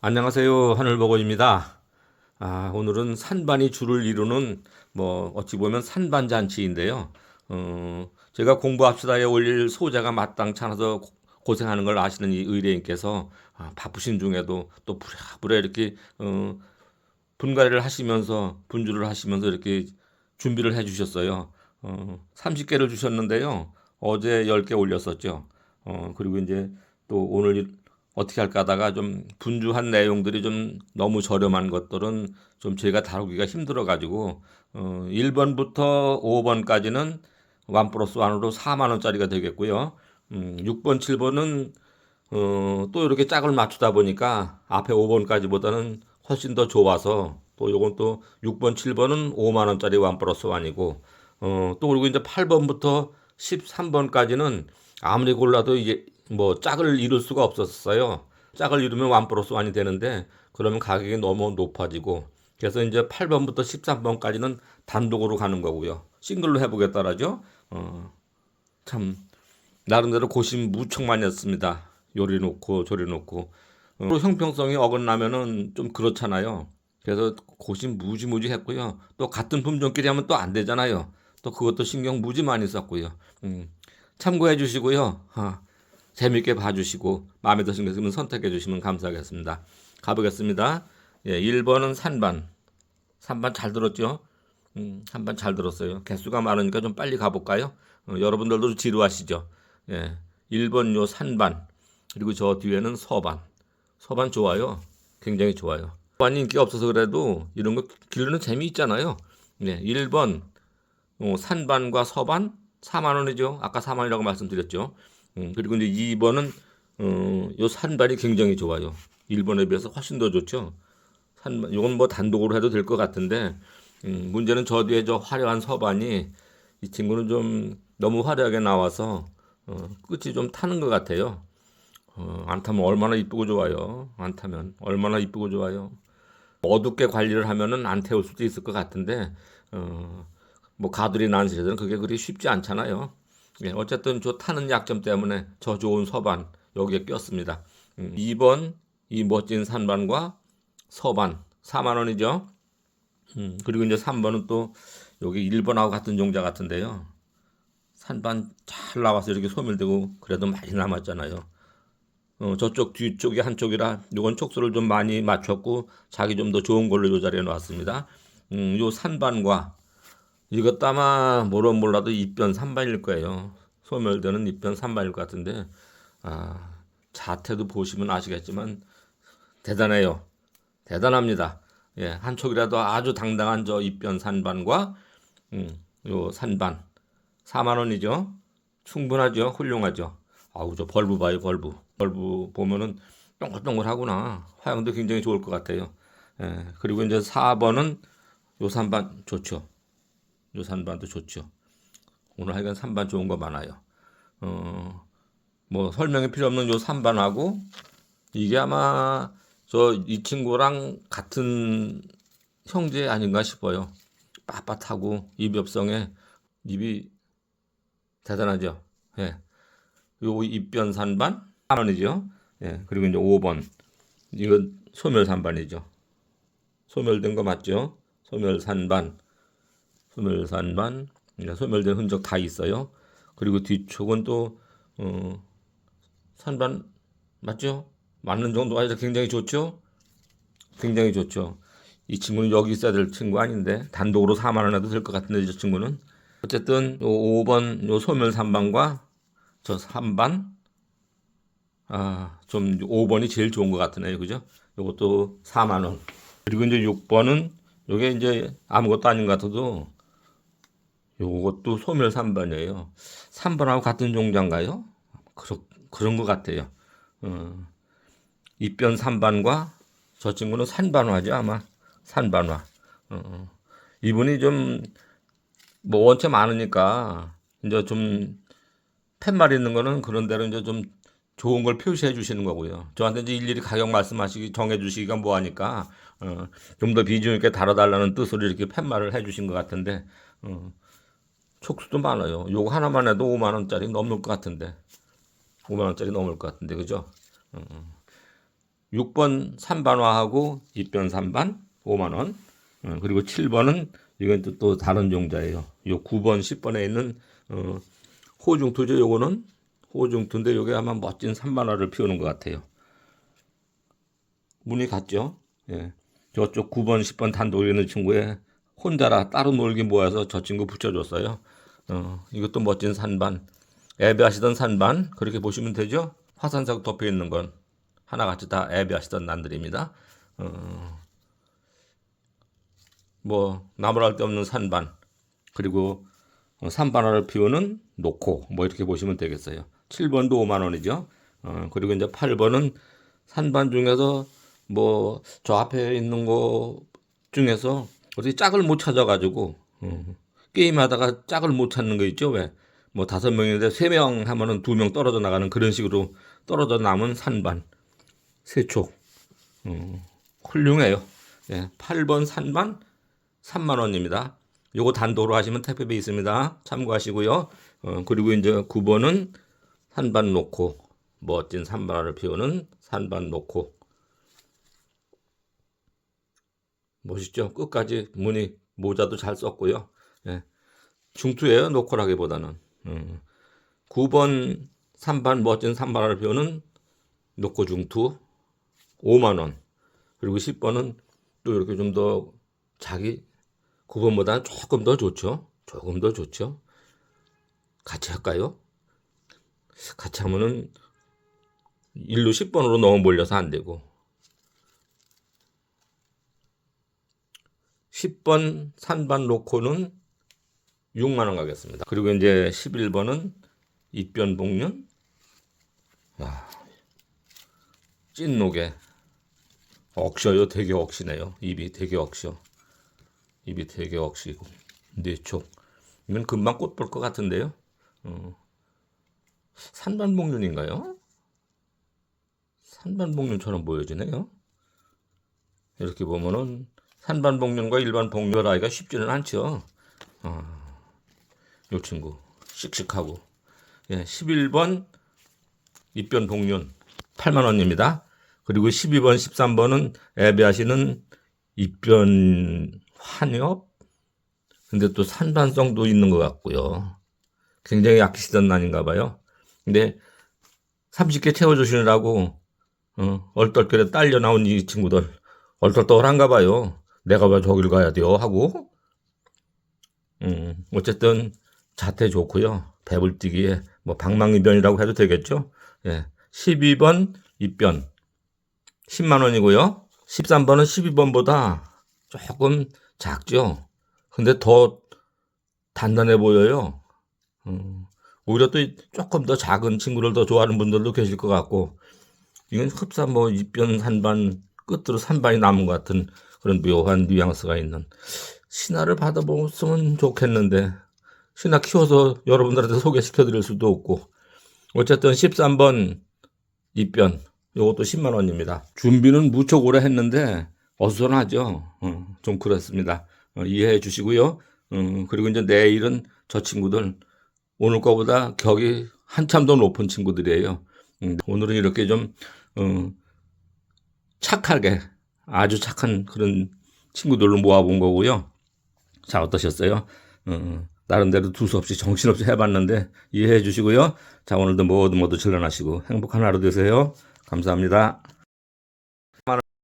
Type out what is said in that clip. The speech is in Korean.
안녕하세요. 하늘보고입니다. 아, 오늘은 산반이 줄을 이루는 뭐 어찌 보면 산반 잔치인데요. 어, 제가 공부합시다에 올릴 소재가 고- 고생하는 걸 아시는 이 의뢰인께서 아, 바쁘신 중에도 또 부랴부랴 이렇게 어, 분갈이를 하시면서 분주를 하시면서 이렇게 준비를 해 주셨어요. 어, 30개를 주셨는데요. 어제 10개 올렸었죠. 어, 그리고 이제 또 오늘 이- 어떻게 할까 하다가 좀 분주한 내용들이 좀 너무 저렴한 것들은 좀 제가 다루기가 힘들어 가지고 어, 1번부터 5번까지는 1 플러스 1으로 4만 원짜리가 되겠고요. 음, 6번, 7번은 어, 또 이렇게 짝을 맞추다 보니까 앞에 5번까지보다는 훨씬 더 좋아서 또 요건 또 6번, 7번은 5만 원짜리 1 플러스 1이고 어, 또 그리고 이제 8번부터 13번까지는 아무리 골라도 이게 뭐 짝을 이룰 수가 없었어요. 짝을 이루면 1 플러스 1이 되는데 그러면 가격이 너무 높아지고 그래서 이제 8번부터 13번까지는 단독으로 가는 거고요. 싱글로 해보겠다라죠. 어, 참 나름대로 고심 무척 많이 했습니다. 요리 놓고 조리 놓고 어, 또 형평성이 어긋나면은 좀 그렇잖아요. 그래서 고심 무지무지 했고요. 또 같은 품종끼리 하면 또 안 되잖아요. 또 그것도 신경 무지 많이 썼고요. 음, 참고해 주시고요. 아, 재밌게 봐주시고 마음에 드신 것 있으면 선택해 주시면 감사하겠습니다. 가보겠습니다. 예, 1번은 산반. 산반 잘 들었죠? 음, 산반 잘 들었어요. 개수가 많으니까 좀 빨리 가볼까요? 어, 여러분들도 지루하시죠? 예, 1번 요 산반. 그리고 저 뒤에는 서반. 서반 좋아요. 굉장히 좋아요. 서반이 인기가 없어서 그래도 이런 거 기르는 재미있잖아요. 네, 1번 어, 산반과 서반 4만 원이죠. 아까 4만 원이라고 말씀드렸죠. 음, 그리고 이제 2번은 어, 요 산반이 굉장히 좋아요. 1번에 비해서 훨씬 더 좋죠. 산반 이건 뭐 단독으로 해도 될 것 같은데 음, 문제는 저 뒤에 저 화려한 서반이 이 친구는 좀 너무 화려하게 나와서 어, 끝이 좀 타는 것 같아요. 어, 안 타면 얼마나 이쁘고 좋아요. 안 타면 얼마나 이쁘고 좋아요. 어둡게 관리를 하면은 안 태울 수도 있을 것 같은데 어, 뭐 가들이 난 세대는 그게 그리 쉽지 않잖아요. 예, 어쨌든 저 타는 약점 때문에 저 좋은 서반 여기에 꼈습니다. 음, 2번 이 멋진 산반과 서반 4만 원이죠. 음, 그리고 이제 3번은 또 여기 1번하고 같은 종자 같은데요. 산반 잘 나와서 이렇게 소멸되고 그래도 많이 남았잖아요. 어, 저쪽 뒤쪽이 한쪽이라 요건 촉수를 좀 많이 맞췄고 자기 좀 더 좋은 걸로 요 자리에 놨습니다. 음, 요 산반과 이것도 아마 뭐라 몰라도 입변 산반일 거예요. 소멸되는 입변 산반일 것 같은데 아, 자태도 보시면 아시겠지만 대단해요. 대단합니다. 예, 한 촉이라도 아주 당당한 저 입변 산반과 음, 요 산반 4만 원이죠. 충분하죠. 훌륭하죠. 아우 저 벌브 봐요 벌브. 벌브 보면은 동글동글하구나. 화형도 굉장히 좋을 것 같아요. 예, 그리고 이제 4번은 요 산반 좋죠. 요 산반도 좋죠. 오늘 하여간 산반 좋은 거 많아요. 어, 뭐 설명이 필요 없는 요 산반하고 이게 아마 저 이 친구랑 같은 형제 아닌가 싶어요. 빳빳하고 입엽성에 입이 대단하죠. 예. 요 입변 산반 4만 원이죠. 예. 그리고 이제 5번 이건 소멸 산반이죠. 소멸된 거 맞죠? 소멸 산반, 소멸 산반, 예, 소멸된 흔적 다 있어요. 그리고 뒤쪽은 또 어, 산반 맞죠? 맞는 정도가 아니라 굉장히 좋죠? 굉장히 좋죠. 이 친구는 여기 있어야 될 친구 아닌데 단독으로 4만 원 해도 될 것 같은데 저 친구는 어쨌든 요 5번 요 소멸 3반과 저 3반 아, 좀 5번이 제일 좋은 것 같으네요. 그죠? 요것도 4만 원. 그리고 이제 6번은 요게 이제 아무것도 아닌 것 같아도 요것도 소멸 3반이에요. 3번하고 같은 종자인가요? 그런 그런 것 같아요. 어, 입변 3반과 저 친구는 산반화죠 아마 산반화. 어, 이분이 좀 뭐 원체 많으니까 이제 좀 팻말 있는 거는 그런 대로 이제 좀 좋은 걸 표시해 주시는 거고요. 저한테 이제 일일이 가격 말씀하시기 정해 주시기가 뭐하니까 어, 좀 더 비중 있게 다뤄달라는 뜻으로 이렇게 팻말을 해 주신 것 같은데 어, 촉수도 많아요. 요거 하나만 해도 5만 원짜리 넘을 것 같은데 5만 원짜리 넘을 것 같은데 그죠? 어, 6번 3반화하고 입변 3반 5만 원. 어, 그리고 7번은 이건 또, 또 다른 종자예요. 요 9번 10번에 있는 어, 호중투죠. 요거는 호중투인데 요게 아마 멋진 3반화를 피우는 것 같아요. 문이 같죠? 예. 저쪽 9번 10번 단독에 있는 친구에 혼자라 따로 놀기 모아서 저 친구 붙여줬어요. 어, 이것도 멋진 산반. 애배하시던 산반 그렇게 보시면 되죠. 화산석 덮여 있는 건 하나같이 다 애배하시던 난들입니다. 어, 뭐 나무랄 데 없는 산반 그리고 어, 산반화를 피우는 노코 뭐 이렇게 보시면 되겠어요. 7번도 5만 원이죠. 어, 그리고 이제 8번은 산반 중에서 뭐 저 앞에 있는 거 중에서 어떻게 짝을 못 찾아가지고 어, 게임하다가 짝을 못 찾는 거 있죠 왜? 뭐 다섯 명인데 세 명 하면은 두 명 떨어져 나가는 그런 식으로 떨어져 남은 산반 세촉 어, 훌륭해요. 예, 8번 산반 3만 원입니다. 요거 단도로 하시면 택배비 있습니다. 참고하시고요. 어, 그리고 이제 9번은 산반 놓고 멋진 산반화를 피우는 산반 놓고 멋있죠? 끝까지 무늬 모자도 잘 썼고요. 예. 중투예요. 노코라기보다는. 음. 9번 3반 멋진 3반화를 피우는 노코 중투 5만 원. 그리고 10번은 또 이렇게 좀 더 자기 9번보다 조금 더 좋죠. 조금 더 좋죠. 같이 할까요? 같이 하면은 1로 10번으로 너무 몰려서 안 되고 10번 산반 놓고는 6만 원 가겠습니다. 그리고 이제 11번은 입변 복륜. 와, 찐노게. 억셔요. 되게 억시네요. 입이 되게 억셔. 입이 되게 억시고. 뇌촉. 이건 금방 꽃 볼 것 같은데요. 어. 산반 복륜인가요? 산반 복륜처럼 보여지네요. 이렇게 보면은 산반 복륜과 일반 복륜 아이가 쉽지는 않죠. 어, 요 친구 씩씩하고 예, 11번 입변 복륜 8만 원입니다. 그리고 12번, 13번은 애배하시는 입변 환엽 근데 또 산반성도 있는 것 같고요. 굉장히 아끼시던 난인가 봐요. 근데 30개 채워주시느라고 어, 얼떨결에 딸려 나온 이 친구들 얼떨떨한가 봐요. 내가 왜 저길 가야 돼요? 하고 음, 어쨌든 자태 좋고요. 배불뛰기에 뭐 방망이변이라고 해도 되겠죠. 예. 12번 입변 10만 원이고요. 13번은 12번보다 조금 작죠. 근데 더 단단해 보여요. 음, 오히려 또 조금 더 작은 친구를 더 좋아하는 분들도 계실 것 같고 이건 흡사 뭐 입변 산반 끝으로 산반이 남은 것 같은 그런 묘한 뉘앙스가 있는 신화를 받아보면 좋겠는데 신화 키워서 여러분들한테 소개시켜 드릴 수도 없고 어쨌든 13번 입변 요것도 10만 원입니다. 준비는 무척 오래 했는데 어수선하죠. 어, 좀 그렇습니다. 어, 이해해 주시고요. 어, 그리고 이제 내일은 저 친구들 오늘 거보다 격이 한참 더 높은 친구들이에요. 음, 오늘은 이렇게 좀 어, 착하게 아주 착한 그런 친구들로 모아본 거고요. 자 어떠셨어요? 어, 나름대로 두서없이 정신없이 해봤는데 이해해 주시고요. 자 오늘도 모두 모두 즐거나시고 행복한 하루 되세요. 감사합니다.